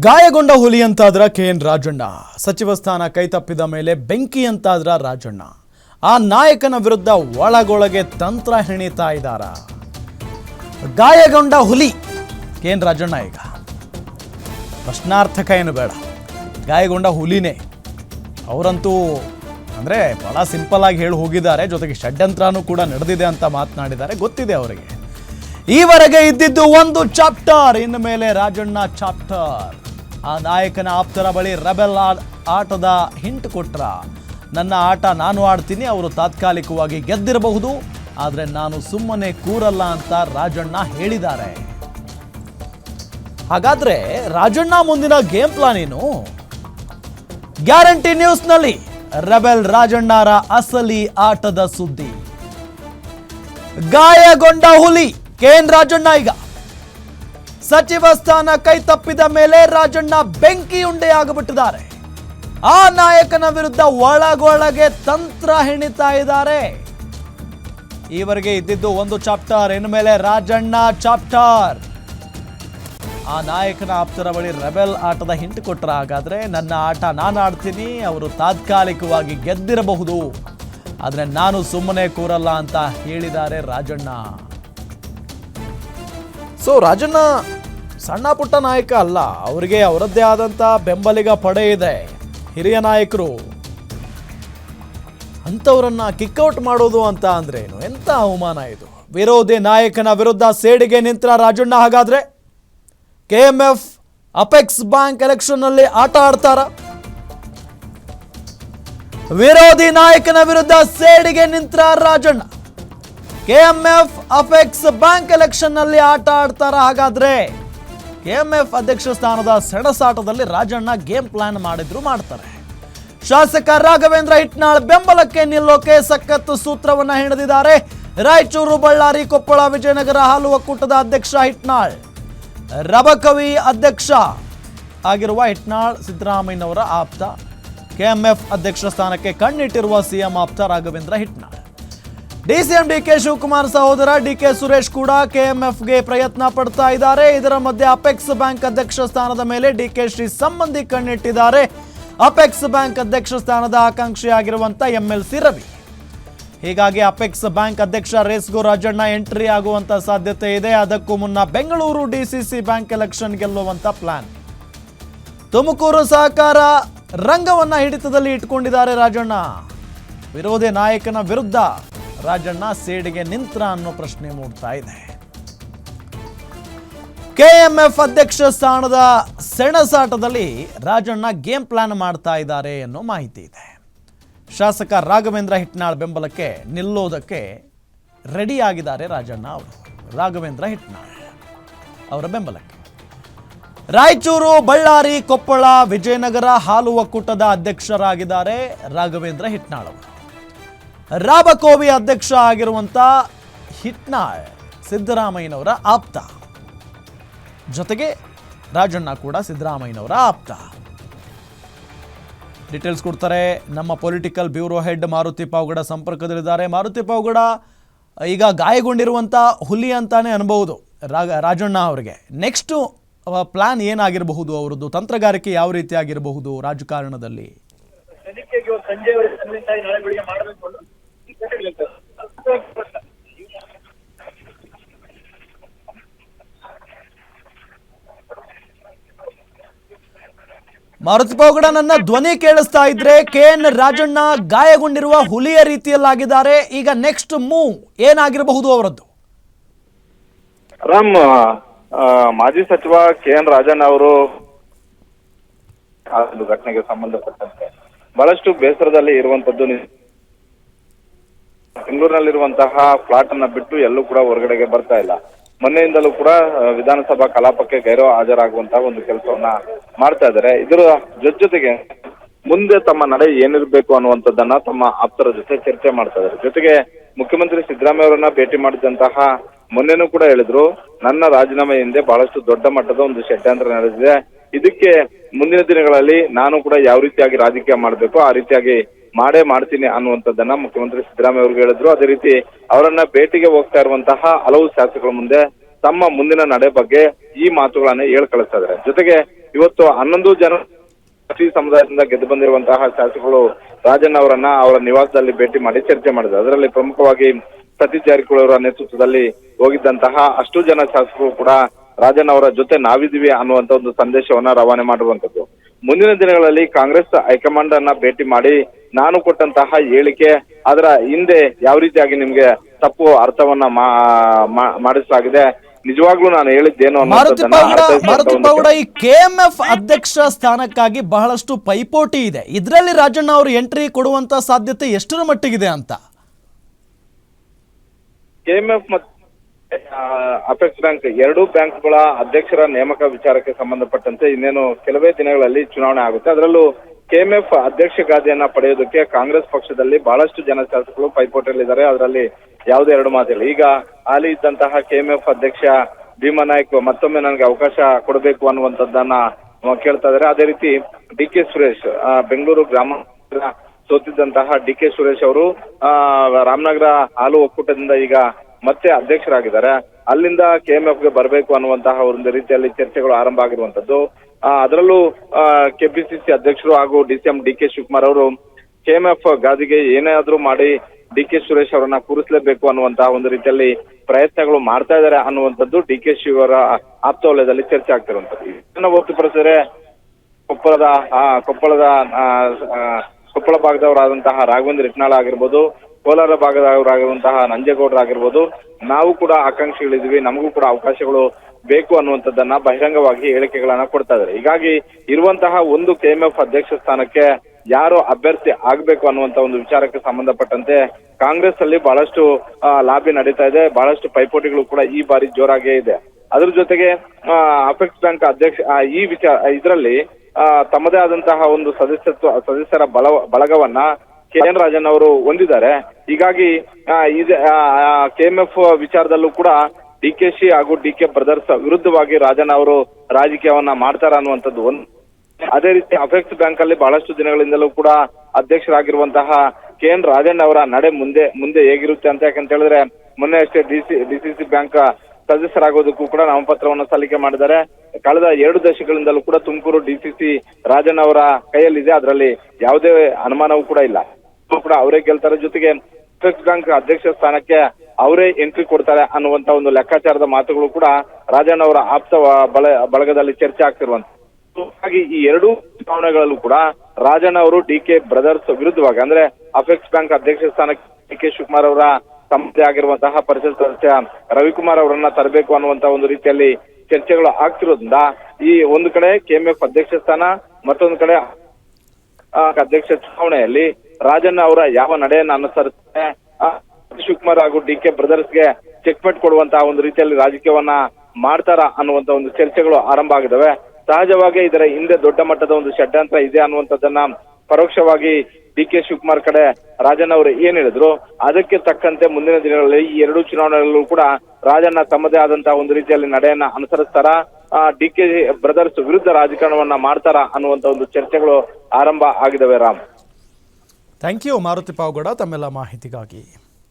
ಗಾಯಗೊಂಡ ಹುಲಿ ಅಂತಾದ್ರ K N Rajanna. ಸಚಿವ ಸ್ಥಾನ ಕೈತಪ್ಪಿದ ಮೇಲೆ ಬೆಂಕಿ ಅಂತಾದ್ರ ರಾಜಣ್ಣ. ಆ ನಾಯಕನ ವಿರುದ್ಧ ಒಳಗೊಳಗೆ ತಂತ್ರ ಹೆಣಿತಾ ಇದ್ದಾರ. ಗಾಯಗೊಂಡ ಹುಲಿ ಕೆ ಎನ್ ರಾಜಣ್ಣ ಈಗ. ಪ್ರಶ್ನಾರ್ಥಕ ಏನು ಬೇಡ. ಗಾಯಗೊಂಡ ಹುಲಿನೇ. ಅವರಂತೂ ಅಂದರೆ ಭಾಳ ಸಿಂಪಲ್ ಆಗಿ ಹೇಳಿ ಹೋಗಿದ್ದಾರೆ. ಜೊತೆಗೆ ಷಡ್ಯಂತ್ರನೂ ಕೂಡ ನಡೆದಿದೆ ಅಂತ ಮಾತನಾಡಿದ್ದಾರೆ. ಗೊತ್ತಿದೆ ಅವರಿಗೆ. ಈವರೆಗೆ ಇದ್ದಿದ್ದು ಒಂದು ಚಾಪ್ಟರ್, ಇನ್ನು ಮೇಲೆ ರಾಜಣ್ಣ ಚಾಪ್ಟರ್. ಆ ನಾಯಕನ ಆಪ್ತರ ಬಳಿ ರೆಬೆಲ್ ಆಟದ ಹಿಂಟ್ ಕೊಟ್ರ. ನನ್ನ ಆಟ ನಾನು ಆಡ್ತೀನಿ, ಅವರು ತಾತ್ಕಾಲಿಕವಾಗಿ ಗೆದ್ದಿರಬಹುದು, ಆದರೆ ನಾನು ಸುಮ್ಮನೆ ಕೂರಲ್ಲ ಅಂತ ರಾಜಣ್ಣ ಹೇಳಿದ್ದಾರೆ. ಹಾಗಾದ್ರೆ ರಾಜಣ್ಣ ಮುಂದಿನ ಗೇಮ್ ಪ್ಲಾನ್ ಏನು? ಗ್ಯಾರಂಟಿ ನ್ಯೂಸ್ನಲ್ಲಿ ರೆಬೆಲ್ ರಾಜಣ್ಣರ ಅಸಲಿ ಆಟದ ಸುದ್ದಿ. ಗಾಯಗೊಂಡ ಹುಲಿ ಕೆ ಎನ್ ರಾಜಣ್ಣ ಈಗ. ಸಚಿವ ಸ್ಥಾನ ಕೈ ತಪ್ಪಿದ ಮೇಲೆ ರಾಜಣ್ಣ ಬೆಂಕಿ ಉಂಡೆಯಾಗಿಬಿಟ್ಟಿದ್ದಾರೆ. ಆ ನಾಯಕನ ವಿರುದ್ಧ ಒಳಗೊಳಗೆ ತಂತ್ರ ಹೆಣಿತಾ ಇದ್ದಾರೆ. ಈವರೆಗೆ ಇದ್ದಿದ್ದು ಒಂದು ಚಾಪ್ಟರ್, ಇನ್ನು ಮೇಲೆ ರಾಜಣ್ಣ ಚಾಪ್ಟರ್. ಆ ನಾಯಕನ ಆಪ್ತರ ಬಳಿ ರೆಬೆಲ್ ಆಟದ ಹಿಂಟ್ ಕೊಟ್ಟರ ಹಾಗಾದ್ರೆ ನನ್ನ ಆಟ ನಾನು ಆಡ್ತೀನಿ, ಅವರು ತಾತ್ಕಾಲಿಕವಾಗಿ ಗೆದ್ದಿರಬಹುದು. ಆದರೆ ನಾನು ಸುಮ್ಮನೆ ಕೂರಲ್ಲ ಅಂತ ಹೇಳಿದ್ದಾರೆ ರಾಜಣ್ಣ. ಸೊ ರಾಜಣ್ಣ ಸಣ್ಣ ಪುಟ್ಟ ನಾಯಕ ಅಲ್ಲ, ಅವರಿಗೆ ಅವರದ್ದೇ ಆದಂಥ ಬೆಂಬಲಿಗ ಪಡೆ ಇದೆ. ಹಿರಿಯ ನಾಯಕರು, ಅಂಥವರನ್ನು ಕಿಕ್ಔಟ್ ಮಾಡೋದು ಅಂತ ಅಂದ್ರೇನು? ಎಂಥ ಅವಮಾನ ಇದು? ವಿರೋಧಿ ನಾಯಕನ ವಿರುದ್ಧ ಸೇಡಿಗೆ ನಿಂತರ ರಾಜಣ್ಣ ಹಾಗಾದ್ರೆ? K M F apex bank ಎಲೆಕ್ಷನ್ನಲ್ಲಿ ಆಟ ಆಡ್ತಾರ? ವಿರೋಧಿ ನಾಯಕನ ವಿರುದ್ಧ ಸೇಡಿಗೆ ನಿಂತ್ರ Rajanna. K M F apex bank ಎಲೆಕ್ಷನ್ನಲ್ಲಿ ಆಟ ಆಡ್ತಾರ ಹಾಗಾದ್ರೆ? ಕೆ ಎಂ ಎಫ್ ಅಧ್ಯಕ್ಷ ಸ್ಥಾನದ ಸೆಣಸಾಟದಲ್ಲಿ ರಾಜಣ್ಣ ಗೇಮ್ ಪ್ಲಾನ್ ಮಾಡಿದ್ರು ಮಾಡ್ತಾರೆ. ಶಾಸಕ ರಾಘವೇಂದ್ರ ಹಿಟ್ನಾಳ್ ಬೆಂಬಲಕ್ಕೆ ನಿಲ್ಲೋಕೆ ಸಖತ್ ಸೂತ್ರವನ್ನ ಹೆಣದಿದ್ದಾರೆ. ರಾಯಚೂರು, ಬಳ್ಳಾರಿ, ಕೊಪ್ಪಳ, ವಿಜಯನಗರ ಹಾಲು ಒಕ್ಕೂಟದ ಅಧ್ಯಕ್ಷ ಹಿಟ್ನಾಳ್. ರಬಕವಿ ಅಧ್ಯಕ್ಷ ಆಗಿರುವ ಹಿಟ್ನಾಳ್ ಸಿದ್ದರಾಮಯ್ಯನವರ ಆಪ್ತ. ಕೆಎಂಎಫ್ ಅಧ್ಯಕ್ಷ ಸ್ಥಾನಕ್ಕೆ ಕಣ್ಣಿಟ್ಟಿರುವ ಸಿಎಂ ಆಪ್ತ ರಾಘವೇಂದ್ರ ಹಿಟ್ನಾಳ್. ಡಿಸಿಎಂ ಡಿಕೆ ಶಿವಕುಮಾರ್ ಸಹೋದರ ಡಿಕೆ ಸುರೇಶ್ ಕೂಡ ಕೆಎಂಎಫ್ಗೆ ಪ್ರಯತ್ನ ಪಡ್ತಾ ಇದ್ದಾರೆ. ಇದರ ಮಧ್ಯೆ ಅಪೆಕ್ಸ್ ಬ್ಯಾಂಕ್ ಅಧ್ಯಕ್ಷ ಸ್ಥಾನದ ಮೇಲೆ ಡಿಕೆ ಶ್ರೀ ಸಂಬಂಧಿ ಕಣ್ಣಿಟ್ಟಿದ್ದಾರೆ. ಅಪೆಕ್ಸ್ ಬ್ಯಾಂಕ್ ಅಧ್ಯಕ್ಷ ಸ್ಥಾನದ ಆಕಾಂಕ್ಷಿಯಾಗಿರುವಂತ ಎಂಎಲ್ಸಿ ರವಿ. ಹೀಗಾಗಿ ಅಪೆಕ್ಸ್ ಬ್ಯಾಂಕ್ ಅಧ್ಯಕ್ಷ ರೇಸ್ಗೋ ರಾಜಣ್ಣ ಎಂಟ್ರಿ ಆಗುವಂತ ಸಾಧ್ಯತೆ ಇದೆ. ಅದಕ್ಕೂ ಮುನ್ನ ಬೆಂಗಳೂರು ಡಿಸಿಸಿ ಬ್ಯಾಂಕ್ ಎಲೆಕ್ಷನ್ ಗೆಲ್ಲುವಂತ ಪ್ಲಾನ್. ತುಮಕೂರು ಸಹಕಾರ ರಂಗವನ್ನ ಹಿಡಿತದಲ್ಲಿ ಇಟ್ಕೊಂಡಿದ್ದಾರೆ ರಾಜಣ್ಣ. ವಿರೋಧಿ ನಾಯಕನ ವಿರುದ್ಧ ರಾಜಣ್ಣ ಸೇಡಿಗೆ ನಿಂತ್ರ ಅನ್ನೋ ಪ್ರಶ್ನೆ ಮೂಡ್ತಾ ಇದೆ. ಕೆಎಂಎಫ್ ಅಧ್ಯಕ್ಷ ಸ್ಥಾನದ ಸೆಣಸಾಟದಲ್ಲಿ ರಾಜಣ್ಣ ಗೇಮ್ ಪ್ಲಾನ್ ಮಾಡ್ತಾ ಇದ್ದಾರೆ ಅನ್ನೋ ಮಾಹಿತಿ ಇದೆ. ಶಾಸಕ ರಾಘವೇಂದ್ರ ಹಿಟ್ನಾಳ್ ಬೆಂಬಲಕ್ಕೆ ನಿಲ್ಲೋದಕ್ಕೆ ರೆಡಿ ಆಗಿದ್ದಾರೆ ರಾಜಣ್ಣ ಅವರು. ರಾಘವೇಂದ್ರ ಹಿಟ್ನಾಳ್ ಅವರ ಬೆಂಬಲಕ್ಕೆ. ರಾಯಚೂರು, ಬಳ್ಳಾರಿ, ಕೊಪ್ಪಳ, ವಿಜಯನಗರ ಹಾಲು ಒಕ್ಕೂಟದ ಅಧ್ಯಕ್ಷರಾಗಿದ್ದಾರೆ ರಾಘವೇಂದ್ರ ಹಿಟ್ನಾಳ್ ಅವರು. ರಾಬಕೋವಿ ಅಧ್ಯಕ್ಷ ಆಗಿರುವಂಥ ಹಿಟ್ನಾಳ್ ಸಿದ್ದರಾಮಯ್ಯನವರ ಆಪ್ತ. ಜೊತೆಗೆ ರಾಜಣ್ಣ ಕೂಡ ಸಿದ್ದರಾಮಯ್ಯನವರ ಆಪ್ತ. ಡೀಟೇಲ್ಸ್ ಕೊಡ್ತಾರೆ, ನಮ್ಮ political bureau head Maruti Pavagada ಸಂಪರ್ಕದಲ್ಲಿದ್ದಾರೆ. ಮಾರುತಿ ಪಾವಗಡ, ಈಗ ಗಾಯಗೊಂಡಿರುವಂಥ ಹುಲಿ ಅಂತಾನೆ ಅನ್ಬಹುದು ರಾಜಣ್ಣ ಅವರಿಗೆ. ನೆಕ್ಸ್ಟು ಪ್ಲಾನ್ ಏನಾಗಿರಬಹುದು? ಅವರದ್ದು ತಂತ್ರಗಾರಿಕೆ ಯಾವ ರೀತಿ ಆಗಿರಬಹುದು ರಾಜಕಾರಣದಲ್ಲಿ? ತನಿಖೆಗೆ ಇವತ್ತು ಸಂಜೆವರೆಗೆ ಕನ್ವಿನ್ಸ್ ಆಗಿ ನಾಳೆ ಬೆಳಿಗ್ಗೆ ಮಾಡಬೇಕು ಅಂತ ಮಾರುತಿ ಪಾವಗಡ ನನ್ನ ಧ್ವನಿ ಕೇಳಿಸ್ತಾ ಇದ್ರೆ ಕೆ ಎನ್ ರಾಜಣ್ಣ ಗಾಯಗೊಂಡಿರುವ ಹುಲಿಯ ರೀತಿಯಲ್ಲಾಗಿದ್ದಾರೆ. ಈಗ ನೆಕ್ಸ್ಟ್ ಮೂವ್ ಏನಾಗಿರಬಹುದು ಅವರದ್ದು? ರಾಮ್ ಮಾಜಿ ಸಚಿವ ಕೆ ಎನ್ ರಾಜಣ್ಣ ಅವರು ಘಟನೆಗೆ ಸಂಬಂಧಪಟ್ಟಂತೆ ಬಹಳಷ್ಟು ಬೇಸರದಲ್ಲಿ ಇರುವಂತದ್ದು. ಬೆಂಗಳೂರಿನಲ್ಲಿರುವಂತಹ ಫ್ಲಾಟ್ ಅನ್ನ ಬಿಟ್ಟು ಎಲ್ಲೂ ಕೂಡ ಹೊರಗಡೆಗೆ ಬರ್ತಾ ಇಲ್ಲ. ಮೊನ್ನೆಯಿಂದಲೂ ಕೂಡ ವಿಧಾನಸಭಾ ಕಲಾಪಕ್ಕೆ ಗೈರವ ಹಾಜರಾಗುವಂತಹ ಒಂದು ಕೆಲಸವನ್ನ ಮಾಡ್ತಾ ಇದ್ದಾರೆ. ಇದರ ಜೊತೆಗೆ ಮುಂದೆ ತಮ್ಮ ನಡೆ ಏನಿರಬೇಕು ಅನ್ನುವಂಥದ್ದನ್ನ ತಮ್ಮ ಆಪ್ತರ ಜೊತೆ ಚರ್ಚೆ ಮಾಡ್ತಾ ಇದ್ದಾರೆ. ಜೊತೆಗೆ ಮುಖ್ಯಮಂತ್ರಿ ಸಿದ್ದರಾಮಯ್ಯ ಅವರನ್ನ ಭೇಟಿ ಮಾಡಿದಂತಹ ಮೊನ್ನೆನೂ ಕೂಡ ಹೇಳಿದ್ರು, ನನ್ನ ರಾಜೀನಾಮೆ ಹಿಂದೆ ಬಹಳಷ್ಟು ದೊಡ್ಡ ಮಟ್ಟದ ಒಂದು ಷಡ್ಯಂತ್ರ ನಡೆದಿದೆ. ಇದಕ್ಕೆ ಮುಂದಿನ ದಿನಗಳಲ್ಲಿ ನಾನು ಕೂಡ ಯಾವ ರೀತಿಯಾಗಿ ರಾಜಕೀಯ ಮಾಡಬೇಕು, ಆ ರೀತಿಯಾಗಿ ಮಾಡೇ ಮಾಡ್ತೀನಿ ಅನ್ನುವಂಥದ್ದನ್ನ ಮುಖ್ಯಮಂತ್ರಿ ಸಿದ್ದರಾಮಯ್ಯ ಅವರು ಹೇಳಿದ್ರು. ಅದೇ ರೀತಿ ಅವರನ್ನ ಭೇಟಿಗೆ ಹೋಗ್ತಾ ಇರುವಂತಹ ಹಲವು ಶಾಸಕರ ಮುಂದೆ ತಮ್ಮ ಮುಂದಿನ ನಡೆ ಬಗ್ಗೆ ಈ ಮಾತುಗಳನ್ನ ಹೇಳ್ ಕಳಿಸ್ತಾ ಇದ್ದಾರೆ. ಜೊತೆಗೆ ಇವತ್ತು ಹನ್ನೊಂದು ಜನ ಸಮುದಾಯದಿಂದ ಗೆದ್ದು ಬಂದಿರುವಂತಹ ಶಾಸಕರು ರಾಜನ್ ಅವರನ್ನ ಅವರ ನಿವಾಸದಲ್ಲಿ ಭೇಟಿ ಮಾಡಿ ಚರ್ಚೆ ಮಾಡಿದ್ರು. ಅದರಲ್ಲಿ ಪ್ರಮುಖವಾಗಿ ಸತೀಶ್ ಜಾರಕಿಹೊಳಿ ಅವರ ನೇತೃತ್ವದಲ್ಲಿ ಹೋಗಿದ್ದಂತಹ ಅಷ್ಟು ಜನ ಶಾಸಕರು ಕೂಡ ರಾಜನ್ ಅವರ ಜೊತೆ ನಾವಿದ್ದೀವಿ ಅನ್ನುವಂತ ಒಂದು ಸಂದೇಶವನ್ನ ರವಾನೆ ಮಾಡಿರುವಂತದ್ದು ಮುಂದಿನ ದಿನಗಳಲ್ಲಿ ಕಾಂಗ್ರೆಸ್ ಹೈಕಮಾಂಡ್ ಅನ್ನ ಭೇಟಿ ಮಾಡಿ ನಾನು ಕೊಟ್ಟಂತಹ ಹೇಳಿಕೆ ಅದರ ಹಿಂದೆ ಯಾವ ರೀತಿಯಾಗಿ ನಿಮ್ಗೆ ತಪ್ಪು ಅರ್ಥವನ್ನ ಮಾಡಿಸಲಾಗಿದೆ. ನಿಜವಾಗ್ಲೂ ನಾನು ಹೇಳಿದ್ದೇನು ಮಾರುತಿ ಅನ್ನೋದನ್ನ ಪೌಡ ಅರ್ಥೈಸುವಂತ ಮಾರುತಿ ಒಂದು ಈ ಕೆಎಂಎಫ್ ಅಧ್ಯಕ್ಷ ಸ್ಥಾನಕ್ಕಾಗಿ ಬಹಳಷ್ಟು ಪೈಪೋಟಿ ಇದೆ. ಇದರಲ್ಲಿ ರಾಜಣ್ಣ ಅವರು ಎಂಟ್ರಿ ಕೊಡುವಂತ ಸಾಧ್ಯತೆ ಎಷ್ಟರ ಮಟ್ಟಿಗಿದೆ ಅಂತ? ಕೆಎಂಎಫ್ ಮತ್ತು ಅಪೆಕ್ಸ್ ಬ್ಯಾಂಕ್ ಎರಡೂ ಬ್ಯಾಂಕ್ಗಳ ಅಧ್ಯಕ್ಷರ ನೇಮಕ ವಿಚಾರಕ್ಕೆ ಸಂಬಂಧಪಟ್ಟಂತೆ ಇನ್ನೇನು ಕೆಲವೇ ದಿನಗಳಲ್ಲಿ ಚುನಾವಣೆ ಆಗುತ್ತೆ. ಅದರಲ್ಲೂ ಕೆಎಂಎಫ್ ಅಧ್ಯಕ್ಷ ಗಾದಿಯನ್ನ ಪಡೆಯೋದಕ್ಕೆ ಕಾಂಗ್ರೆಸ್ ಪಕ್ಷದಲ್ಲಿ ಬಹಳಷ್ಟು ಜನ ಶಾಸಕರು ಪೈಪೋಟಿಯಲ್ಲಿದ್ದಾರೆ. ಅದರಲ್ಲಿ ಯಾವುದೇ ಎರಡು ಮಾತಿಲ್ಲ. ಈಗ ಹಾಲಿ ಇದ್ದಂತಹ ಕೆಎಂಎಫ್ ಅಧ್ಯಕ್ಷ ಭೀಮಾ ನಾಯ್ಕ್ ಮತ್ತೊಮ್ಮೆ ನನಗೆ ಅವಕಾಶ ಕೊಡಬೇಕು ಅನ್ನುವಂಥದ್ದನ್ನ ಕೇಳ್ತಾ ಇದ್ದಾರೆ. ಅದೇ ರೀತಿ ಡಿ ಕೆ ಸುರೇಶ್ ಬೆಂಗಳೂರು ಗ್ರಾಮ ಸೋತಿದ್ದಂತಹ ಡಿ ಕೆ ಸುರೇಶ್ ಅವರು ರಾಮನಗರ ಹಾಲು ಒಕ್ಕೂಟದಿಂದ ಈಗ ಮತ್ತೆ ಅಧ್ಯಕ್ಷರಾಗಿದ್ದಾರೆ. ಅಲ್ಲಿಂದ ಕೆಎಂಎಫ್ಗೆ ಬರಬೇಕು ಅನ್ನುವಂತಹ ಒಂದು ರೀತಿಯಲ್ಲಿ ಚರ್ಚೆಗಳು ಆರಂಭ ಆಗಿರುವಂತದ್ದು ಅದರಲ್ಲೂ ಕೆಪಿಸಿಸಿ ಅಧ್ಯಕ್ಷರು ಹಾಗೂ D CM D K Shivakumar ಅವರು ಕೆಎಂಎಫ್ ಗಾದಿಗೆ ಏನಾದ್ರೂ ಮಾಡಿ ಡಿ ಕೆ ಸುರೇಶ್ ಅವರನ್ನ ಕೂರಿಸಲೇಬೇಕು ಅನ್ನುವಂತಹ ಒಂದು ರೀತಿಯಲ್ಲಿ ಪ್ರಯತ್ನಗಳು ಮಾಡ್ತಾ ಇದ್ದಾರೆ ಅನ್ನುವಂಥದ್ದು ಡಿ ಕೆ ಶಿ ಅವರ ಆಪ್ತವಲಯದಲ್ಲಿ ಚರ್ಚೆ ಆಗ್ತಿರುವಂತದ್ದು ಇದನ್ನ ಹೊರತುಪಡಿಸಿದ್ರೆ ಕೊಪ್ಪಳದ ಕೊಪ್ಪಳದ ಕೊಪ್ಪಳ ಭಾಗದವರಾದಂತಹ ರಾಘವೇಂದ್ರ ಇಟ್ನಾಳ ಆಗಿರ್ಬೋದು, ಕೋಲಾರ ಭಾಗದವರಾಗಿರುವಂತಹ ನಂಜೇಗೌಡರಾಗಿರ್ಬೋದು, ನಾವು ಕೂಡ ಆಕಾಂಕ್ಷಿಗಳಿದ್ವಿ ನಮಗೂ ಕೂಡ ಅವಕಾಶಗಳು ಬೇಕು ಅನ್ನುವಂಥದ್ದನ್ನ ಬಹಿರಂಗವಾಗಿ ಹೇಳಿಕೆಗಳನ್ನ ಕೊಡ್ತಾ ಇದ್ದಾರೆ. ಹೀಗಾಗಿ ಇರುವಂತಹ ಒಂದು ಕೆಎಂಎಫ್ ಅಧ್ಯಕ್ಷ ಸ್ಥಾನಕ್ಕೆ ಯಾರು ಅಭ್ಯರ್ಥಿ ಆಗ್ಬೇಕು ಅನ್ನುವಂತ ಒಂದು ವಿಚಾರಕ್ಕೆ ಸಂಬಂಧಪಟ್ಟಂತೆ ಕಾಂಗ್ರೆಸ್ ಅಲ್ಲಿ ಬಹಳಷ್ಟು ಲಾಬಿ ನಡೀತಾ ಇದೆ. ಬಹಳಷ್ಟು ಪೈಪೋಟಿಗಳು ಕೂಡ ಈ ಬಾರಿ ಜೋರಾಗೇ ಇದೆ. ಅದ್ರ ಜೊತೆಗೆ ಅಫೆಕ್ಸ್ ಬ್ಯಾಂಕ್ ಅಧ್ಯಕ್ಷ ಈ ವಿಚಾರ, ಇದರಲ್ಲಿ ತಮ್ಮದೇ ಆದಂತಹ ಒಂದು ಸದಸ್ಯತ್ವ, ಸದಸ್ಯರ ಬಲ, ಬಳಗವನ್ನ ಕೆ ಎನ್ ರಾಜನ್ ಅವರು ಹೊಂದಿದ್ದಾರೆ. ಹೀಗಾಗಿ ಕೆ ಎಂ ಎಫ್ ವಿಚಾರದಲ್ಲೂ ಕೂಡ ಡಿ ಕೆ ಶಿ ಹಾಗೂ ಡಿ ಕೆ ಬ್ರದರ್ಸ್ ವಿರುದ್ಧವಾಗಿ ರಾಜನ್ ಅವರು ರಾಜಕೀಯವನ್ನ ಮಾಡ್ತಾರ ಅನ್ನುವಂಥದ್ದು ಒಂದು. ಅದೇ ರೀತಿ ಅಪೆಕ್ಸ್ ಬ್ಯಾಂಕ್ ಅಲ್ಲಿ ಬಹಳಷ್ಟು ದಿನಗಳಿಂದಲೂ ಕೂಡ ಅಧ್ಯಕ್ಷರಾಗಿರುವಂತಹ ಕೆ ಎನ್ ರಾಜಣ್ಣ ಅವರ ನಡೆ ಮುಂದೆ ಮುಂದೆ ಹೇಗಿರುತ್ತೆ ಅಂತ ಯಾಕಂತ ಹೇಳಿದ್ರೆ ಮೊನ್ನೆ ಅಷ್ಟೇ ಡಿಸಿ ಡಿಸಿಸಿ ಬ್ಯಾಂಕ್ ಸದಸ್ಯರಾಗೋದಕ್ಕೂ ಕೂಡ ನಾಮಪತ್ರವನ್ನು ಸಲ್ಲಿಕೆ ಮಾಡಿದ್ದಾರೆ. ಕಳೆದ ಎರಡು ದಶಕಗಳಿಂದಲೂ ಕೂಡ ತುಮಕೂರು ಡಿಸಿಸಿ ರಾಜನ್ ಅವರ ಕೈಯಲ್ಲಿದೆ. ಅದರಲ್ಲಿ ಯಾವುದೇ ಅನುಮಾನವೂ ಕೂಡ ಇಲ್ಲ. ಕೂಡ ಅವರೇ ಗೆಲ್ತಾರೆ. ಜೊತೆಗೆ ಅಪೆಕ್ಸ್ ಬ್ಯಾಂಕ್ ಅಧ್ಯಕ್ಷ ಸ್ಥಾನಕ್ಕೆ ಅವರೇ ಎಂಟ್ರಿ ಕೊಡ್ತಾರೆ ಅನ್ನುವಂತ ಒಂದು ಲೆಕ್ಕಾಚಾರದ ಮಾತುಗಳು ಕೂಡ ರಾಜಣ್ಣ ಅವರ ಆಪ್ತ ಬಳ ಬಳಗದಲ್ಲಿ ಚರ್ಚೆ ಆಗ್ತಿರುವಂತ ಹಾಗಾಗಿ ಈ ಎರಡೂ ಚುನಾವಣೆಗಳಲ್ಲೂ ಕೂಡ ರಾಜಣ್ಣ ಅವರು ಡಿ ಕೆ ಬ್ರದರ್ಸ್ ವಿರುದ್ಧವಾಗಿ, ಅಂದ್ರೆ ಅಫೆಕ್ಸ್ ಬ್ಯಾಂಕ್ ಅಧ್ಯಕ್ಷ ಸ್ಥಾನಕ್ಕೆ ಡಿ ಕೆ ಶಿವಕುಮಾರ್ ಅವರ ತಮ್ಮದೇ ಆಗಿರುವಂತಹ ಪರಿಷತ್ ಸದಸ್ಯ ರವಿಕುಮಾರ್ ಅವರನ್ನ ತರಬೇಕು ಅನ್ನುವಂತ ಒಂದು ರೀತಿಯಲ್ಲಿ ಚರ್ಚೆಗಳು ಆಗ್ತಿರೋದ್ರಿಂದ ಈ ಒಂದು ಕಡೆ ಕೆಎಂಎಫ್ ಅಧ್ಯಕ್ಷ ಸ್ಥಾನ, ಮತ್ತೊಂದು ಕಡೆ ಅಧ್ಯಕ್ಷ ಚುನಾವಣೆಯಲ್ಲಿ ರಾಜಣ್ಣ ಅವರ ಯಾವ ನಡೆಯನ್ನ ಅನುಸರಿಸುತ್ತೆ ಶಿವಕುಮಾರ್ ಹಾಗೂ ಡಿ ಕೆ ಬ್ರದರ್ಸ್ಗೆ ಚೆಕ್ಮೆಟ್ ಕೊಡುವಂತಹ ಒಂದು ರೀತಿಯಲ್ಲಿ ರಾಜಕೀಯವನ್ನ ಮಾಡ್ತಾರ ಅನ್ನುವಂತ ಒಂದು ಚರ್ಚೆಗಳು ಆರಂಭ ಆಗಿದ್ದಾವೆ ಸಹಜವಾಗಿ ಇದರ ಹಿಂದೆ ದೊಡ್ಡ ಮಟ್ಟದ ಒಂದು ಷಡ್ಯಂತ್ರ ಇದೆ ಅನ್ನುವಂಥದ್ದನ್ನ ಪರೋಕ್ಷವಾಗಿ ಡಿ ಕೆ ಶಿವಕುಮಾರ್ ಕಡೆ ರಾಜಣ್ಣ ಅವರು ಏನ್ ಹೇಳಿದ್ರು? ಅದಕ್ಕೆ ತಕ್ಕಂತೆ ಮುಂದಿನ ದಿನಗಳಲ್ಲಿ ಈ ಎರಡು ಚುನಾವಣೆಗಳಲ್ಲೂ ಕೂಡ ರಾಜಣ್ಣ ತಮ್ಮದೇ ಆದಂತಹ ಒಂದು ರೀತಿಯಲ್ಲಿ ನಡೆಯನ್ನ ಅನುಸರಿಸ್ತಾರ? ಡಿ ಕೆ ಬ್ರದರ್ಸ್ ವಿರುದ್ಧ ರಾಜಕಾರಣವನ್ನ ಮಾಡ್ತಾರ ಅನ್ನುವಂತ ಒಂದು ಚರ್ಚೆಗಳು ಆರಂಭ ಆಗಿದವೆ ರಾಮ್. ಥ್ಯಾಂಕ್ ಯು ಮಾರುತಿ ಪಾವಗೌಡ, ತಮ್ಮೆಲ್ಲ ಮಾಹಿತಿಗಾಗಿ.